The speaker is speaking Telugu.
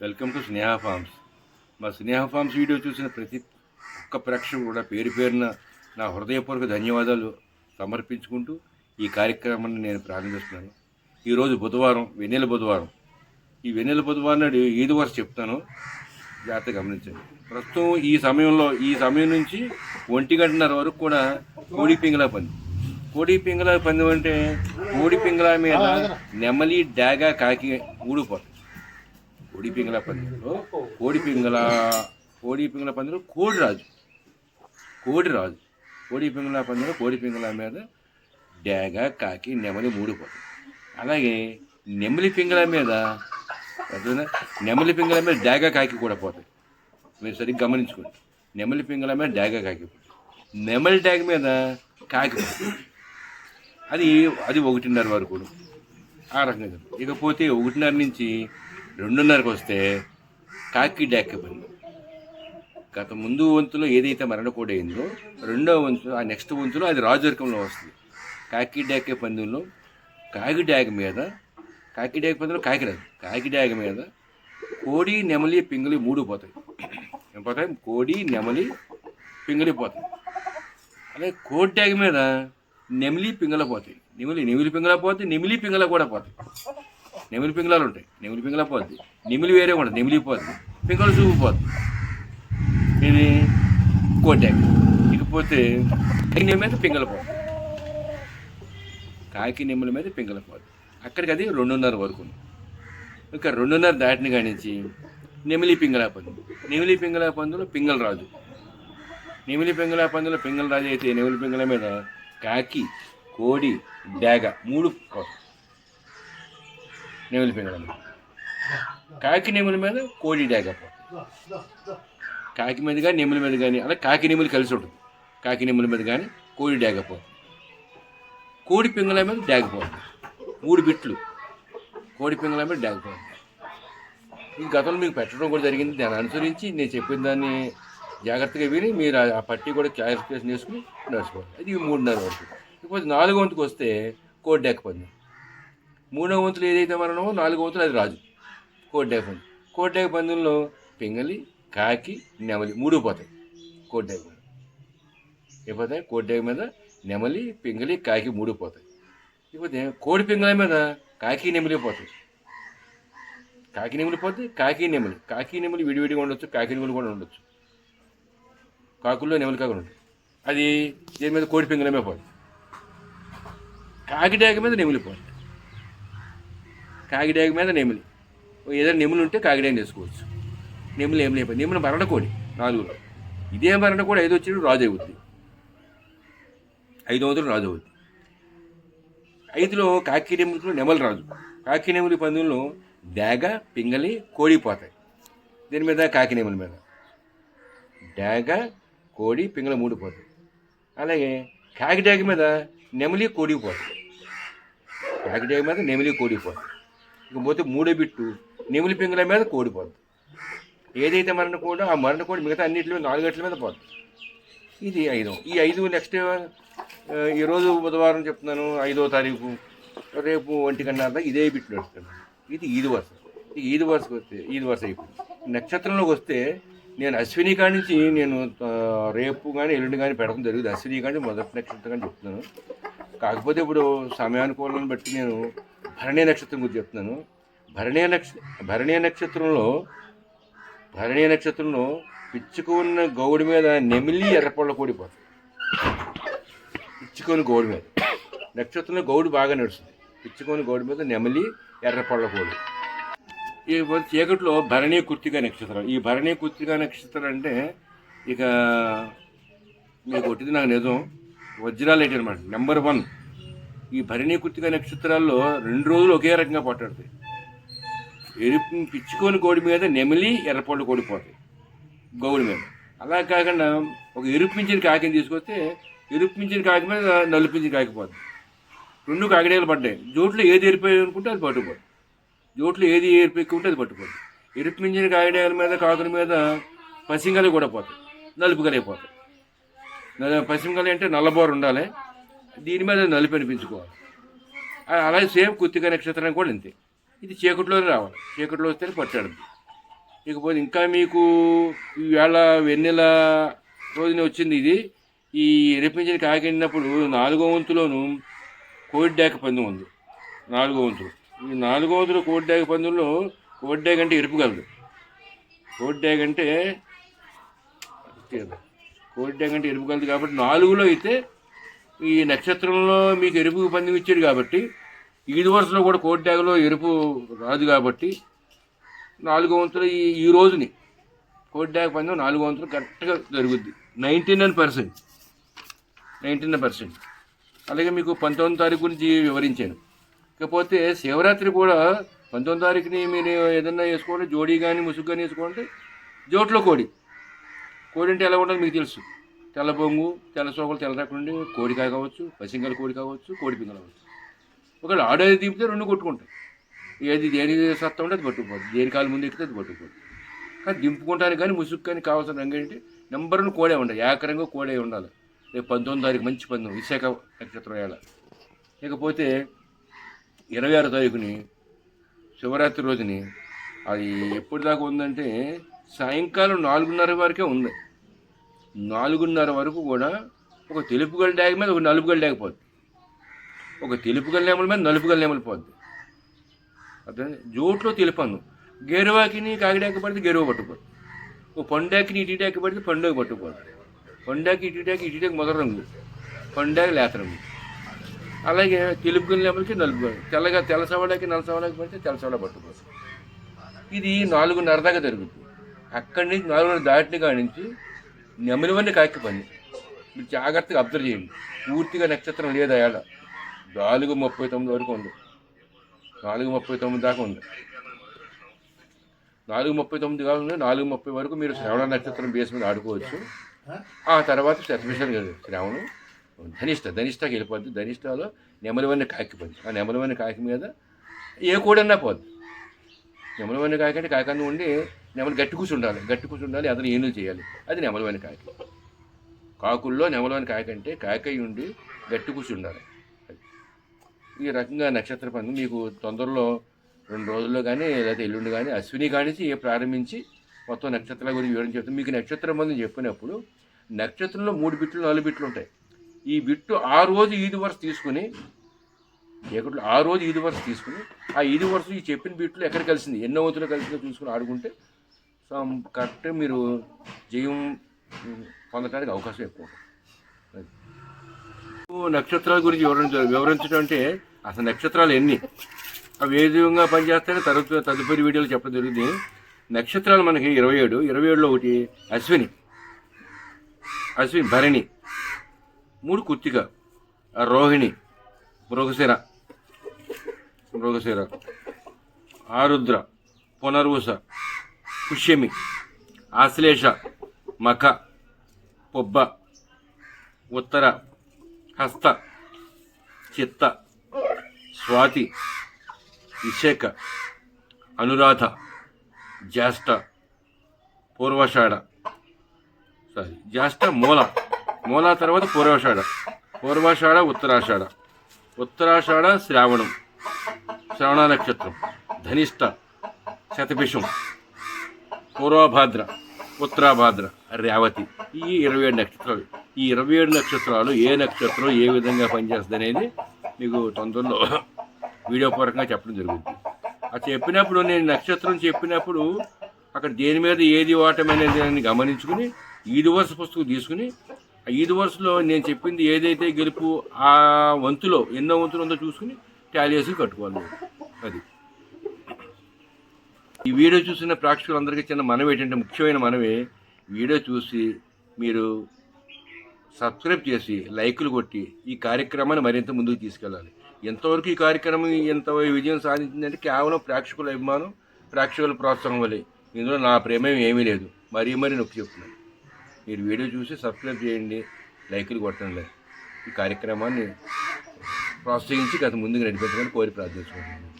Welcome to Sneha forms. మా స్నేహ ఫార్మ్స్ వీడియో చూసిన ప్రతి ఒక్క ప్రేక్షకుడు కూడా పేరు పేరున నా హృదయపూర్వక ధన్యవాదాలు సమర్పించుకుంటూ ఈ కార్యక్రమాన్ని నేను ప్రారంభిస్తున్నాను. ఈరోజు బుధవారం వెన్నెల బుధవారం. ఈ వెన్నెల బుధవారం నాడు ఏది వరకు చెప్తాను జాగ్రత్తగా గమనించండి. ప్రస్తుతం ఈ సమయంలో ఈ సమయం నుంచి ఒంటి గంటన్నర వరకు కూడా కోడి పింగళా పంది. కోడి పింగళా పందెం అంటే కోడి పింగళా మీద నెమలి డాగా కాకి ఊడిపోతాయి. కోడి పింగళ పందిలో కోడి పింగళ కోడి పింగళ పందిలో కోడి రాజు. కోడి రాజు. కోడి పింగళ పందిలో కోడి పింగళ మీద డాగ కాకి నెమలి మూడిపోతాయి అలాగే నెమలి పింగళ మీద నెమలి పింగళ మీద డాగ కాకి కూడా పోతాయి. మీరు సరిగ్గా గమనించుకోండి. నెమలి పింగళ మీద డాగ కాకి నెమలి డాగ మీద కాకి అది అది ఒకటిన్నర వరకు ఆ రకంగా ఇకపోతే ఒకటిన్నర నుంచి రెండున్నరకు వస్తే కాకి డాక్కి గత ముందు వంతులో ఏదైతే మరణకోడి అయిందో రెండో వంతు ఆ నెక్స్ట్ వంతులో అది రాజవర్గంలో వస్తుంది. కాకి డాకే పందెంలో కాకి డ్యాగ్ మీద కాకి డ్యాగ్ పందెంలో కాకి రాదు. కాకి డ్యాగ్ మీద కోడి నెమలి పింగలి మూడు పోతాయి. ఏం పోతాయి? కోడి నెమలి పింగళి పోతాయి. అలాగే కోడి డ్యాగ్ మీద నెమిలి పింగల పోతాయి. నెమిలి నెమిలి పింగల పోతాయి. నెమిలి పింగల కూడా పోతాయి. నెమిలి పింగళాలు ఉంటాయి. నెమిలి పింగళ పోద్ది. నెమిలి వేరే ఉండదు. నెమిలి పోద్ది. పింగళ చూపు పోద్ది. ఇది కోటాక్. ఇకపోతే కాకి మీద పింగళ పోద్ది. కాకి నెమ్మల మీద పింగళ పోద్ది. అక్కడికి అది రెండున్నర వరకు ఇక ఇంకా రెండున్నర దాటిన కానించి నెమిలి పింగళ పందు. నెమిలి పింగళ పందులో పింగళ రాజు. నెమిలి పింగళ పందులో పింగళ రాజు అయితే నెమిలి పింగళ మీద కాకి కోడి డేగ మూడు నెమిలి పింగళ మీద కాకి నెమిలి మీద కోడి డాగ కాకి మీద కానీ నెమిలి మీద కానీ అలా కాకి నెమిలి కలిసి ఉంటుంది. కాకి నెమిలి మీద కానీ కోడి డాగపోతుంది కోడి పింగళ మీద డాగిపోతుంది మూడు బిట్లు. కోడి పింగళ మీద డాగిపోతుంది ఈ గతంలో మీకు పెట్టడం కూడా జరిగింది. దాన్ని అనుసరించి నేను చెప్పిన దాన్ని జాగ్రత్తగా విని మీరు ఆ- పట్టి కూడా క్లారిఫికేషన్ చేసుకుని నడుచుకోవాలి. అది మూడున్నర వరకు. ఇకపోతే నాలుగు వంతుకు వస్తే కోడి డాక్ మూడవ వంతులు ఏదైతే మనమో నాలుగో వంతులు అది రాజు. కోడి డాక్ పందెం కోడి పందెంలో పింగలి కాకి నెమలి మూడు పోతాయి. కోడి డాక్ పందెం అయిపోతాయి మీద నెమలి పింగలి కాకి మూడు పోతాయి. ఇకపోతే కోడి పింగళ మీద కాకి నెమలి పోతాయి. కాకి నెమలి పోతే కాకి నెమలి. కాకి నెమలి విడివిడిగా ఉండొచ్చు కాకి నెమలి కూడా ఉండొచ్చు. కాకుల్లో నెమలి కాకులు ఉంటాయి. అది దీని మీద? కోడి పింగళ మీద పోతుంది కాకి మీద నెమిలి కాగిడేగ మీద నెమిలి. ఏదైనా నెమిలి ఉంటే కాకి వేసుకోవచ్చు. నెమిలి ఏం లేకపోతే నెమిలి మరణ కోడి నాలుగులో ఇదే మరణ కూడా ఐదు వచ్చి రాజు అవుద్ది ఐదు వందలు రాజు అవుద్ది ఐదులో కాకి నెమిలిలో నెమలి రాజు. కాకి నెమిలి పందుల్లో డాగ పింగలి కోడి పోతాయి. దీని మీద? కాకి నెమలి మీద. డాగ కోడి పింగళ మూడు పోతాయి. అలాగే కాకిడాగ మీద నెమలి కోడి పోతాయి. కాకి మీద నెమలి కోడి పోతాయి. ఇకపోతే మూడో బిట్టు. నెమలి పింగుల మీద కోడి పోద్దు ఏదైతే మరణ కోడో ఆ మరణ కోడి మిగతా అన్నింటిలో నాలుగు గంటల మీద పోతుంది ఇది ఐదు. ఈ ఐదు నెక్స్ట్ ఈరోజు బుధవారం చెప్తున్నాను ఐదో తారీఖు రేపు ఒంటి కన్నా ఇదే బిట్లు నడుస్తాను ఇది ఈది వరుస. ఈ ఈది వరుసకు వస్తే ఈది వరుస అయిపోయింది. నక్షత్రంలోకి వస్తే నేను అశ్విని కాడి నుంచి నేను రేపు కానీ ఎల్లుండి కానీ పెడతాం జరుగుతుంది. అశ్విని కానీ మొదటి నక్షత్రం కానీ చెప్తున్నాను. కాకపోతే ఇప్పుడు సమయానుకూలం బట్టి నేను భరణీ నక్షత్రం గురించి చెప్తున్నాను. భరణీ నక్ష భరణీ నక్షత్రంలో భరణీ నక్షత్రంలో పిచ్చుకున్న గౌడి మీద నెమిలి ఎర్రపళ్ళ కూడిపోతుంది పిచ్చుకొని గౌడి మీద. నక్షత్రంలో గౌడు బాగా నడుస్తుంది. పిచ్చుకొని గౌడి మీద నెమలి ఎర్రపళ్ళ కోడి. ఈ చీకట్లో భరణీ కుర్తిగా నక్షత్రం. ఈ భరణీ కుర్తిగా నక్షత్రం అంటే ఇక మీకు కొట్టింది నాకు నిజం. వజ్రాలు ఏంటి అనమాట నెంబర్ వన్ ఈ భరణీ కుర్తిగా నక్షత్రాల్లో రెండు రోజులు ఒకే రకంగా పట్టాడుతాయి ఎరుపు పిచ్చుకొని కోడి మీద నెమిలి ఎర్రపళ్ళు కోడిపోతాయి. గౌడి మీద. అలా కాకుండా ఒక ఎరుపించిన కాకిని తీసుకొస్తే ఎరుపించిన కాకి మీద నలుపించిన కాకిపోతుంది రెండు కాకిడేలు పడ్డాయి. జోట్లో ఏది ఏరిపోయి అనుకుంటే అది పట్టుకోదు. జోట్లో ఏది ఎరిపి అది పట్టుకోదు. ఎరుపించిన కాకిడేల మీద కాకుల మీద పసింగలు కూడా పోతాయి. నలుపుగలే పోతాయి పసింగలు అంటే నల్లబోరు ఉండాలి. దీని మీద నలుపు అనిపించుకోవాలి. అలాగే సేమ్ కుత్తిక నక్షత్రం కూడా ఇంతే ఇది చీకట్లోనే రావాలి. చీకటిలో వస్తేనే పట్టాడుద్ది ఇకపోతే ఇంకా మీకు ఈవేళ వెన్నెల రోజున వచ్చింది ఇది. ఈ ఎరిపించిన కాకినప్పుడు నాలుగో వంతులోను కోడిడాక పందెం ఉంది. నాలుగో వంతులు. ఈ నాలుగో వంతులు కోడిడాక పందెంలో కోడిడాక అంటే ఎరుపుగలదు కోడిడాక అంటే కోడిడాక అంటే ఎరుపుగలదు కాబట్టి నాలుగులో అయితే ఈ నక్షత్రంలో మీకు ఎరుపు పందెం ఇచ్చాడు కాబట్టి ఈడు వరుసలో కూడా కోడిడాకలో ఎరుపు రాదు కాబట్టి నాలుగో వంతులు ఈ ఈ రోజుని కోడిడాక పందెం నాలుగో వంతులు కరెక్ట్గా జరుగుద్ది. Ninety nine percent. Ninety nine percent. అలాగే మీకు పంతొమ్మిది తారీఖు గురించి వివరించాను. ఇకపోతే శివరాత్రి కూడా పంతొమ్మిది తారీఖుని మీరు ఏదన్నా వేసుకోండి జోడీ కానీ ముసుగు కానీ వేసుకోండి జోట్లో కోడి. కోడి అంటే ఎలా ఉంటుందో మీకు తెలుసు. తెల్ల బొంగు తెల్ల సోకలు తెల్ల రకండి కోడికాయ కావచ్చు పసింగల కోడి కావచ్చు కోడి పింగలు కావచ్చు. ఒకవేళ ఆడేది దింపితే రెండు కొట్టుకుంటాయి. ఏది దేని సత్తా ఉంటే అది పట్టుకుపోతుంది దేని కాలు ముందు ఎక్కితే అది పట్టుకుపోతుంది కానీ దింపుకుంటానికి కానీ ముసుగు కానీ కావాల్సిన రంగు ఏంటి? నెంబర్ వన్ కోడే ఉండాలి. ఏకరంగా కోడే ఉండాలి. రేపు పంతొమ్మిది తారీఖు మంచి పందెం విశాఖ నక్షత్రం వేళ ఇకపోతే ఇరవై ఆరో తారీఖుని శివరాత్రి రోజుని అది ఎప్పటిదాకా ఉందంటే సాయంకాలం నాలుగున్నర వరకే ఉంది. నాలుగున్నర వరకు కూడా ఒక తెలుపు గల డ్యాగ్ మీద ఒక నలుపు గల డ్యాగ్ పోద్ది. ఒక తెలుపు గల నెమల మీద నలుపు గల నెమలి పోద్ది. అర్థం జోట్లో తెలుపను గెరువాకిని కాకిడాకి పడితే గెరువ పట్టుకోదు. ఓ పండాకిని ఇటీటాకి పడితే పండుగ పట్టుకోదు. పండాకి ఇటీటాకి ఇటీటాకి మొదటి రంగు. పండాకి లేత రంగు. అలాగే తెలుపు గల నెమలికి నలుపు తెల్లగా తెల్ల సవడాకి నల్ల సవడాకి పడితే తెల్ల సవడ పట్టుకోదు ఇది నాలుగున్నర దాకా జరుగుతుంది అక్కడి నుంచి నాలుగున్నర దాటిన కాడి నుంచి నెమలివన్నీ కాకి మీరు జాగ్రత్తగా అబ్జర్వ్ చేయండి పూర్తిగా నక్షత్రం లేదా ఏడ నాలుగు ముప్పై తొమ్మిది వరకు ఉంది నాలుగు ముప్పై తొమ్మిది దాకా ఉంది నాలుగు ముప్పై తొమ్మిది కాకుండా నాలుగు ముప్పై వరకు మీరు శ్రవణ నక్షత్రం బేస్ మీద ఆడుకోవచ్చు ఆ తర్వాత సర్మిషన్ శ్రావణం ధనిష్ట ధనిష్టకి వెళ్ళిపోద్ది ధనిష్టలో నెమలివన్నీ కాకిపోద్ది ఆ నెమలివన్నీ కాకి మీద ఏ కూడన్నా పోద్ది నెమలివన్నీ కాకంటే అంటే ఉండి నెమలు గట్టి కూర్చుండాలి గట్టి కూర్చుండాలి అతను ఏనుగు చేయాలి. అది నెమలమైన కాకి కాకుల్లో నెమలమైన కాకి అంటే కాకయ్య ఉండి గట్టి కూర్చుండాలి. ఈ రకంగా నక్షత్ర పండుగ మీకు తొందరలో రెండు రోజుల్లో కానీ లేదా ఎల్లుండి కానీ అశ్విని కానించి ప్రారంభించి మొత్తం నక్షత్రాల గురించి వివరం చెప్తాను మీకు నక్షత్రం మంది చెప్పినప్పుడు నక్షత్రంలో మూడు బిట్లు నాలుగు బిట్లు ఉంటాయి. ఈ బిట్టు ఆ రోజు ఈదు వరుస తీసుకుని ఎక్కడ ఆ రోజు ఈదు వరుస తీసుకుని ఆ ఈదు వరుస ఈ చెప్పిన బిట్లు ఎక్కడ కలిసింది ఎన్నో వంతులు కలిసిందో చూసుకుని ఆడుకుంటే సో కరెక్ట్ మీరు జయం పొందడానికి అవకాశం ఎక్కువ నక్షత్రాల గురించి వివరించ వివరించడం అంటే అసలు నక్షత్రాలు ఎన్ని? అవి ఏ విధంగా పనిచేస్తాయో తరువాత తదుపరి వీడియోలు చెప్పడం జరుగుతుంది నక్షత్రాలు మనకి ఇరవై ఏడు ఇరవై ఏడులో ఒకటి అశ్విని అశ్విని భరణి మూడు కుత్తిక రోహిణి మృగశిర మృగశిర ఆరుద్ర పునర్వస పుష్యమి ఆశ్లేష మఖ పొబ్బ ఉత్తర హస్త చిత్త స్వాతి విశాఖ అనురాధ జ్యేష్ఠ పూర్వషాఢ. సారీ జ్యేష్ఠ మూల. మూల తర్వాత పూర్వషాఢ. పూర్వాషాఢ ఉత్తరాషాఢ. ఉత్తరాషాఢ శ్రావణం. శ్రవణ నక్షత్రం. ధనిష్ట శతభిషం. పూర్వభాద్ర ఉత్తరాభాద్ర రేవతి. ఈ ఇరవై ఏడు నక్షత్రాలు. ఈ ఇరవై ఏడు నక్షత్రాలు ఏ నక్షత్రం ఏ విధంగా పనిచేస్తుంది అనేది మీకు తొందరలో వీడియో పూర్వకంగా చెప్పడం జరుగుతుంది. ఆ చెప్పినప్పుడు నేను నక్షత్రం చెప్పినప్పుడు అక్కడ దేని మీద ఏది వాటం అనేది గమనించుకుని ఈదు వరుస పుస్తకం తీసుకుని ఆ ఈదు వరుసలో నేను చెప్పింది ఏదైతే గెలుపు ఆ వంతులో ఎన్నో వంతులు ఉందో చూసుకుని ట్యాలీ వేసి కట్టుకోవాలి. అది. ఈ వీడియో చూసిన ప్రేక్షకులందరికీ చిన్న మనవి ఏంటంటే ముఖ్యమైన మనవి వీడియో చూసి మీరు సబ్స్క్రైబ్ చేసి లైకులు కొట్టి ఈ కార్యక్రమాన్ని మరింత ముందుకు తీసుకెళ్ళాలి. ఎంతవరకు ఈ కార్యక్రమం ఎంత విజయం సాధించిందంటే కేవలం ప్రేక్షకుల అభిమానం ప్రేక్షకుల ప్రోత్సాహం వల్లే. ఇందులో నా ప్రేమేం ఏమీ లేదు. మరీ మరీ నొక్కి చెప్తున్నాను. మీరు వీడియో చూసి సబ్స్క్రైబ్ చేయండి లైకులు కొట్టండి. ఈ కార్యక్రమాన్ని ప్రోత్సహించి గత ముందుకు నడిపించమని కోరి ప్రార్థించుకుంటున్నాను